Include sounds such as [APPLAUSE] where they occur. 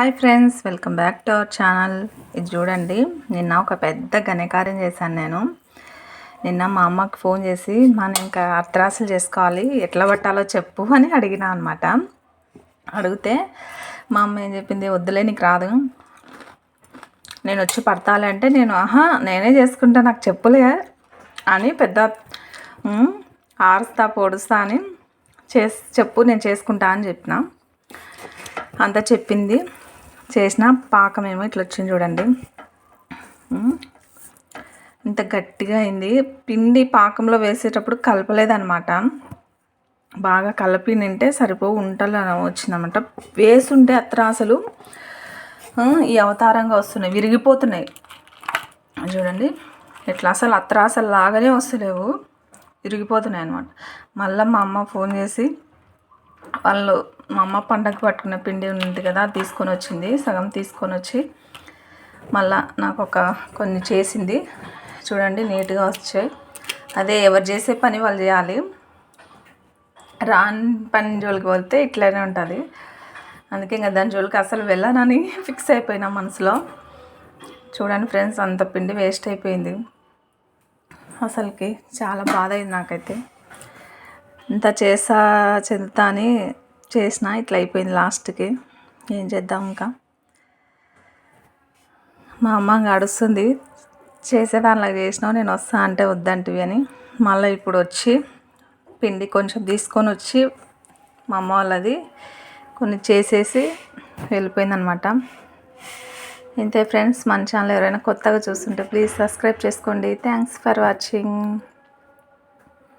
Hi friends welcome back to our channel. ఇది చూడండి నిన్న ఒక పెద్ద ఘనకార్యం చేశాను నేను. నిన్న మా అమ్మకి ఫోన్ చేసి మనం ఇంకా అర్ధరాసులు చేసుకోవాలి ఎట్లా పట్టాలో చెప్పు అని అడిగిన అనమాట అడిగితే మా అమ్మ ఏం చెప్పింది వద్దులే నీకు రాదు. నేను వచ్చి పడతాలంటే నేను ఆహా నేనే చేసుకుంటా నాకు చెప్పులే అని పెద్ద ఆరుస్తా పొడుస్తా అని చేసి చెప్పు నేను చేసుకుంటా అని చెప్పిన. అంతా చెప్పింది. చేసిన పాకం ఏమో ఇట్లా వచ్చింది చూడండి. ఇంత గట్టిగా అయింది. పిండి పాకంలో వేసేటప్పుడు కలపలేదనమాట బాగా కలిపి నింటే సరిపో ఉంటలు వచ్చిందన్నమాట. వేసుంటే అత్రాసలు ఈ అవతారంగా వస్తున్నాయి విరిగిపోతున్నాయి. చూడండి ఎట్లా అసలు అత్రాసలు లాగానే వస్తలేవు విరిగిపోతున్నాయి అనమాట మళ్ళీ మా అమ్మ ఫోన్ చేసి వాళ్ళు మా అమ్మ పండగ పట్టుకున్న పిండి ఉంది కదా అది తీసుకొని వచ్చింది. సగం తీసుకొని వచ్చి మళ్ళా నాకు ఒక కొన్ని చేసింది. చూడండి నీట్గా వచ్చాయి. అదే ఎవరు చేసే పని వాళ్ళు చేయాలి. రాని పని జోలికి వెళ్తే ఇట్లానే ఉంటుంది. అందుకే ఇంకా దాని జోలికి అసలు వెళ్ళనని [LAUGHS] ఫిక్స్ అయిపోయినా మనసులో. చూడండి ఫ్రెండ్స్ అంత పిండి వేస్ట్ అయిపోయింది. అసలుకి చాలా బాధ అయింది నాకైతే. ఇంత చేసా చెందుతా అని చేసిన ఇట్లా అయిపోయింది లాస్ట్కి. ఏం చేద్దాం ఇంకా? మా అమ్మ ఇంకా అడుస్తుంది చేసేదానిలా చేసినావు నేను వస్తా అంటే వద్దంటివి అని. మళ్ళీ ఇప్పుడు వచ్చి పిండి కొంచెం తీసుకొని వచ్చి మా అమ్మ వాళ్ళది కొన్ని చేసేసి వెళ్ళిపోయిందనమాట. ఇంతే ఫ్రెండ్స్ మన ఛానల్ ఎవరైనా కొత్తగా చూస్తుంటే ప్లీజ్ సబ్స్క్రైబ్ చేసుకోండి. Thanks for watching.